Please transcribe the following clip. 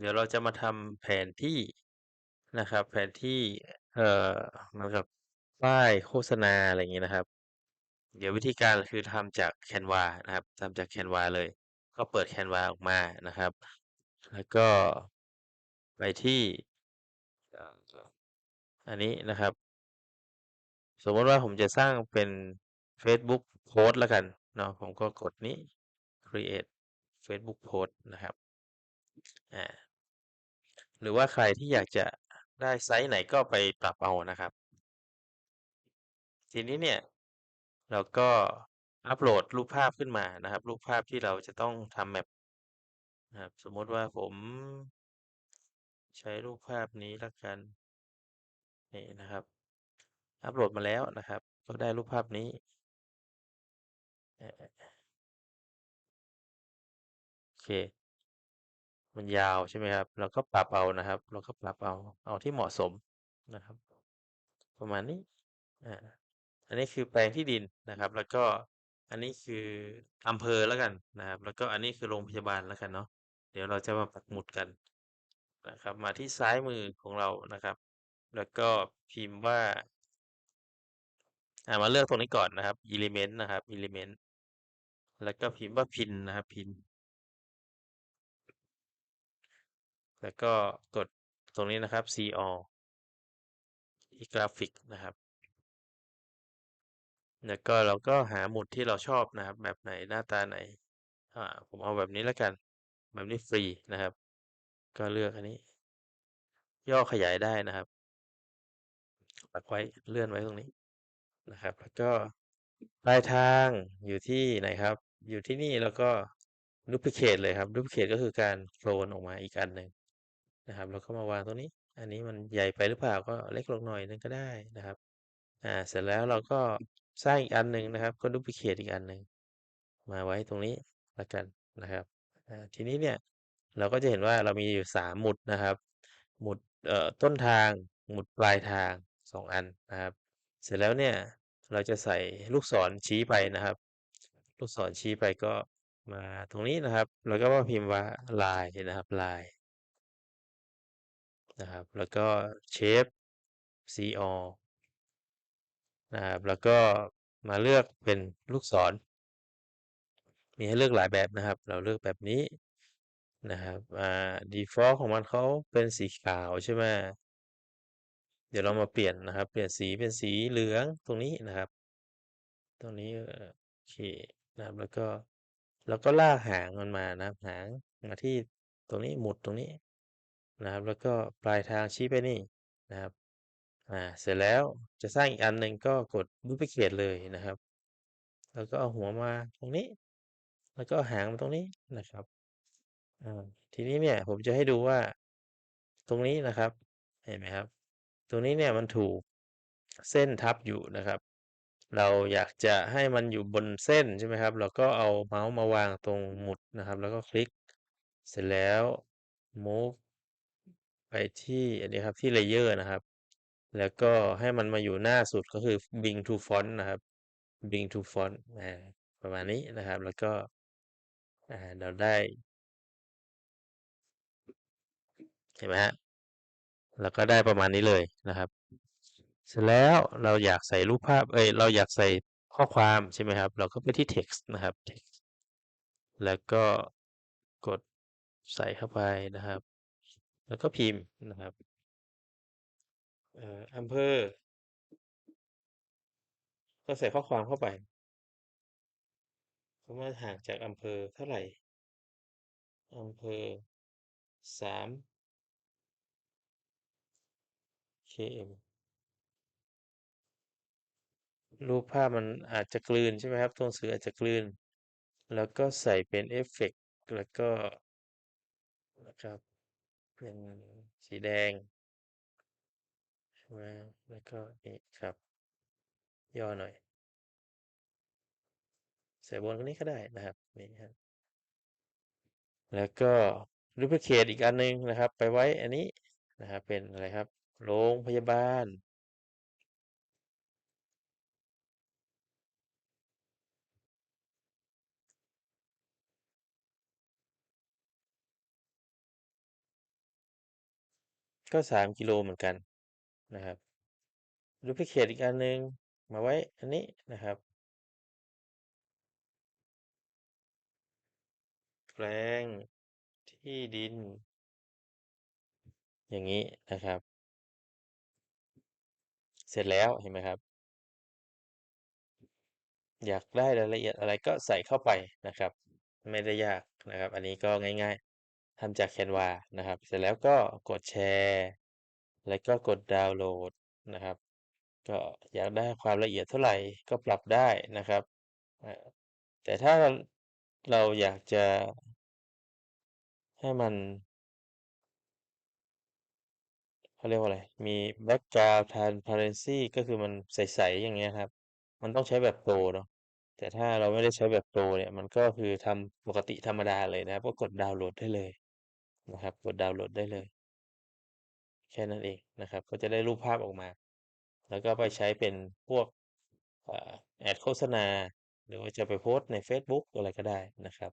เดี๋ยวเราจะมาทำแผนที่นะครับ แผนที่เอ่อเหมือนกับป้ายโฆษณาอะไรอย่างงี้นะครับ เดี๋ยววิธีการคือทำจาก Canva นะครับทำจาก Canva เลย ก็เปิด Canva ออกมานะครับ แล้วก็ไปที่อันนี้นะครับ สมมติว่าผมจะสร้างเป็นเฟซบุ๊กโพสต์แล้วกันเนาะผมก็กดนี้ create เฟซบุ๊กโพสต์นะครับ อ่า หรือว่าใครที่อยากจะได้ไซซ์ไหนก็ไปปรับเอานะครับ ทีนี้เนี่ยเราก็อัปโหลดรูปภาพขึ้นมานะครับ รูปภาพที่เราจะต้องทำ map นะครับสมมติว่าผมใช้รูปภาพนี้แล้วกันนี่นะครับ อัปโหลดมาแล้วนะครับ ก็ได้รูปภาพนี้ โอเค มันยาวใช่ไหมครับ เราก็ปรับเอานะครับ เราก็ปรับเอา เอาที่เหมาะสมนะครับ ประมาณนี้อาอันนี้คือแปลงที่ดินนะครับ แล้วก็อันนี้คืออำเภอแล้วกันนะครับ แล้วก็อันนี้คือโรงพยาบาลแล้วกันเนาะเดี๋ยวเราจะมาปักหมุดกันนะครับ มาที่ซ้ายมือของเรานะครับ แล้วก็พิมพ์ว่าอ่ามาเลือกตรงนี้ก่อนนะครับ Element นะครับ Element แล้วก็พิมพ์ว่า Pin นะครับ Pin แล้วก็กดตรงนี้นะครับ See all ที่กราฟิกนะครับ แล้วก็เราก็หาหมุดที่เราชอบนะครับ แบบไหนหน้าตาไหน อ่า ผมเอาแบบนี้แล้วกัน แบบนี้ฟรีนะครับ ก็เลือกอันนี้ ย่อขยายได้นะครับปักไว้เลื่อนไว้ตรงนี้นะครับ แล้วก็ปลายทางอยู่ที่ไหนครับ อยู่ที่นี่แล้วก็ Duplicate เลยครับ Duplicate ก็คือการโคลนออกมาอีกอันหนึ่ง นะครับ แล้วก็มาวางตรงนี้ อันนี้มันใหญ่ไปหรือเปล่าก็เล็กลงหน่อยหนึ่งก็ได้นะครับ อ่า เสร็จแล้วเราก็สร้างอีกอันหนึ่งนะครับ ก็ Duplicate อีกอันหนึ่งมาไว้ตรงนี้แล้วกันนะครับ อ่า ทีนี้เนี่ยเราก็จะเห็นว่าเรามีอยู่3หมุดนะครับ หมุดเอ่อต้นทาง หมุดปลายทาง2อันนะครับ เสร็จแล้วเนี่ยเราจะใส่ลูกศรชี้ไปนะครับ ลูกศรชี้ไปก็มาตรงนี้นะครับ แล้วก็มาพิมพ์ว่า line นะครับ line นะครับ แล้วก็ shape See all นะครับ แล้วก็มาเลือกเป็นลูกศร มีให้เลือกหลายแบบนะครับ เราเลือกแบบนี้นะครับ อ่า default ของมันเขาเป็นสีขาวใช่ไหมเดี๋ยวเรามาเปลี่ยนนะครับ เปลี่ยนสีเป็นสีเหลืองตรงนี้นะครับ ตรงนี้โอเคนะครับ แล้วก็ แล้วก็ลากหางมันมานะครับ หางมาที่ตรงนี้หมุดตรงนี้ นะครับ แล้วก็ปลายทางชี้ไปนี่นะครับอ่าเสร็จแล้วจะสร้างอีกอันหนึ่งก็กด Duplicate เลยนะครับ แล้วก็เอาหัวมาตรงนี้ แล้วก็หางมาตรงนี้นะครับอ่าทีนี้เนี่ยผมจะให้ดูว่าตรงนี้นะครับ เห็นไหมครับ ตรงนี้เนี่ยมันถูกเส้นทับอยู่นะครับ เราอยากจะให้มันอยู่บนเส้นใช่ไหมครับ เราก็เอาเมาส์มาวางตรงหมุดนะครับ แล้วก็คลิก เสร็จแล้ว Move ไปที่อันนี้ครับ ที่ Layer นะครับ แล้วก็ให้มันมาอยู่หน้าสุดก็คือ Bring to Font นะครับ Bring to Font อาประมาณนี้นะครับ แล้วก็อ่าเราได้เห็นไหมครับแล้วก็ได้ประมาณนี้เลยนะครับ เสร็จแล้วเราอยากใส่รูปภาพ เอ๊ยเราอยากใส่ข้อความใช่ไหมครับ เราก็ไปที่ Text นะครับ Text แล้วก็กดใส่เข้าไปนะครับ แล้วก็พิมพ์นะครับอำเภอ ก็ใส่ข้อความเข้าไปว่าห่างจากอำเภอเท่าไหร่อำเภอ3 km รูปภาพมันอาจจะกลืนใช่ไหมครับตัวหนังสืออาจจะกลืน แล้วก็ใส่เป็นเอฟเฟกต์แล้วก็นะครับ เป็นสีแดงใช่ไหมแล้วก็นี่ครับ ย่อหน่อย ใส่บนตรงนี้ก็ได้นะครับนี่ครับแล้วก็รูปเขตอีกอันหนึ่งนะครับ ไปไว้อันนี้นะครับเป็นอะไรครับ โรงพยาบาล ก็3กิโลเหมือนกันนะครับดูพิเคตอีกอันหนึ่งมาไว้อันนี้นะครับแปลงที่ดิน อย่างงี้นะครับ เสร็จแล้วเห็นไหมครับ อยากได้รายละเอียดอะไรก็ใส่เข้าไปนะครับ ไม่ได้ยากนะครับ อันนี้ก็ง่ายๆ ทำจาก Canva นะครับ เสร็จแล้วก็กดแชร์ แล้วก็กดดาวน์โหลดนะครับ ก็อยากได้ความละเอียดเท่าไหร่ก็ปรับได้นะครับ แต่ถ้าเราอยากจะให้มันเขาเรียกว่าอะไร มีแบ็กกราวนด์ transparency ก็คือมันใส ๆ อย่างเงี้ยครับ มันต้องใช้แบบโปรเนาะ แต่ถ้าเราไม่ได้ใช้แบบโปรเนี่ย มันก็คือทำปกติธรรมดาเลยนะครับ ก็กดดาวน์โหลดได้เลย นะครับ กดดาวน์โหลดได้เลย แค่นั้นเองนะครับ ก็จะได้รูปภาพออกมา แล้วก็ไปใช้เป็นพวกอแอดโฆษณา หรือว่าจะไปโพสต์ในเฟซบุ๊กอะไรก็ได้นะครับ